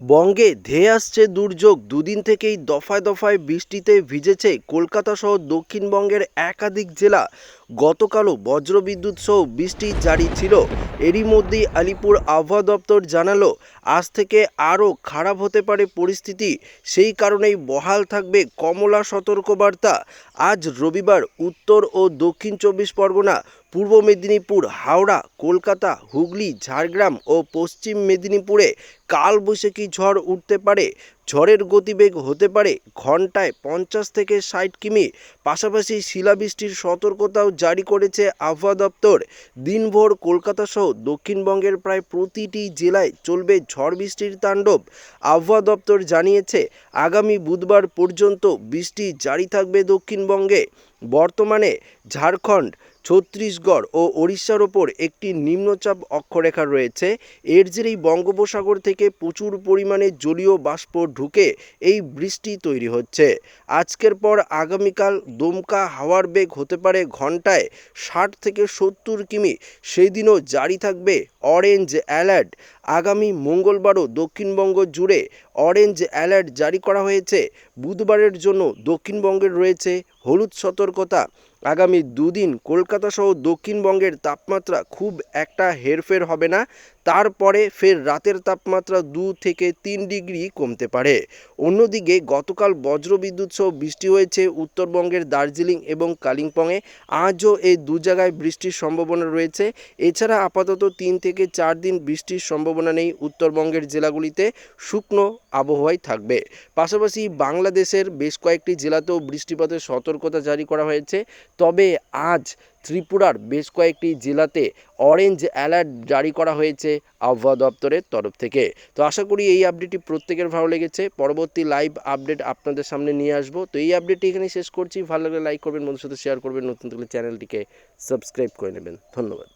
বঙ্গে ধেয়ে আসছে দুর্যোগ। দুদিন থেকেই দফায় দফায় বৃষ্টিতে ভিজেছে কলকাতা সহ দক্ষিণবঙ্গের একাধিক জেলা। গতকালও বজ্রবিদ্যুৎ সহ বৃষ্টি জারি ছিল। এরই মধ্যেই আলিপুর আবহাওয়া দপ্তর জানালো আজ থেকে আরও খারাপ হতে পারে পরিস্থিতি। সেই কারণেই বহাল থাকবে কমলা সতর্কবার্তা। আজ রবিবার উত্তর ও দক্ষিণ চব্বিশ পরগনা, পূর্ব মেদিনীপুর, হাওড়া, কলকাতা, হুগলি, ঝাড়গ্রাম ও পশ্চিম মেদিনীপুরে কালবৈশাখী ঝড় উঠতে পারে। ঝড়ের গতিবেগ হতে পারে ঘন্টায় পঞ্চাশ থেকে ষাট কিমি। পাশাপাশি শিলাবৃষ্টির সতর্কতাও জারি করেছে আবহাওয়া দপ্তর। দিনভর কলকাতা সহ দক্ষিণবঙ্গের প্রায় প্রতিটি জেলায় চলবে ঝড় বৃষ্টির তাণ্ডব। আবহাওয়া দপ্তর জানিয়েছে, আগামী বুধবার পর্যন্ত বৃষ্টি জারি থাকবে দক্ষিণবঙ্গে। বর্তমানে ঝাড়খণ্ড ছত্তিশগড় ও ওড়িশার ওপর একটি নিম্নচাপ অক্ষরেখা রয়েছে। এর জেরেই বঙ্গোপসাগর থেকে প্রচুর পরিমাণে জলীয় বাষ্প ঢুকে এই বৃষ্টি তৈরি হচ্ছে। আজকের পর আগামীকাল দমকা হাওয়ার বেগ হতে পারে ঘন্টায় ষাট থেকে সত্তর কিমি। সেই দিনও জারি থাকবে অরেঞ্জ অ্যালার্ট। আগামী মঙ্গলবারও দক্ষিণবঙ্গ জুড়ে অরেঞ্জ অ্যালার্ট জারি করা হয়েছে। বুধবারের জন্য দক্ষিণবঙ্গের রয়েছে হলুদ সতর্কতা। আগামী দুদিন কলকাতা সহ দক্ষিণবঙ্গের তাপমাত্রা খুব একটা হেরফের হবে না। তারপরে ফের রাতের তাপমাত্রা দু থেকে তিন ডিগ্রি কমতে পারে। অন্যদিকে গতকাল বজ্রবিদ্যুৎ সহ বৃষ্টি হয়েছে উত্তরবঙ্গের দার্জিলিং এবং কালিম্পংয়ে। আজও এই দু জায়গায় বৃষ্টির সম্ভাবনা রয়েছে। এছাড়া আপাতত তিন থেকে চার দিন বৃষ্টির সম্ভাবনা নেই উত্তরবঙ্গের জেলাগুলিতে। শুকনো আবহাওয়াই থাকবে। পাশাপাশি বাংলাদেশের বেশ কয়েকটি জেলাতেও বৃষ্টিপাতের সতর্কতা জারি করা হয়েছে। তবে আজ ত্রিপুরার বেশ কয়েকটি জেলাতে অরেঞ্জ অ্যালার্ট জারি করা হয়েছে আবহাওয়া দপ্তরের তরফ থেকে। তো আশা করি এই আপডেটটি প্রত্যেকের ভালো লেগেছে। পরবর্তী লাইভ আপডেট আপনাদের সামনে নিয়ে আসব। তো এই আপডেটটি এখানে শেষ করছি। ভালো লাগলে লাইক করবেন বন্ধুর সাথে শেয়ার করবেন। নতুন করে চ্যানেলটিকে সাবস্ক্রাইব করে নেবেন। ধন্যবাদ।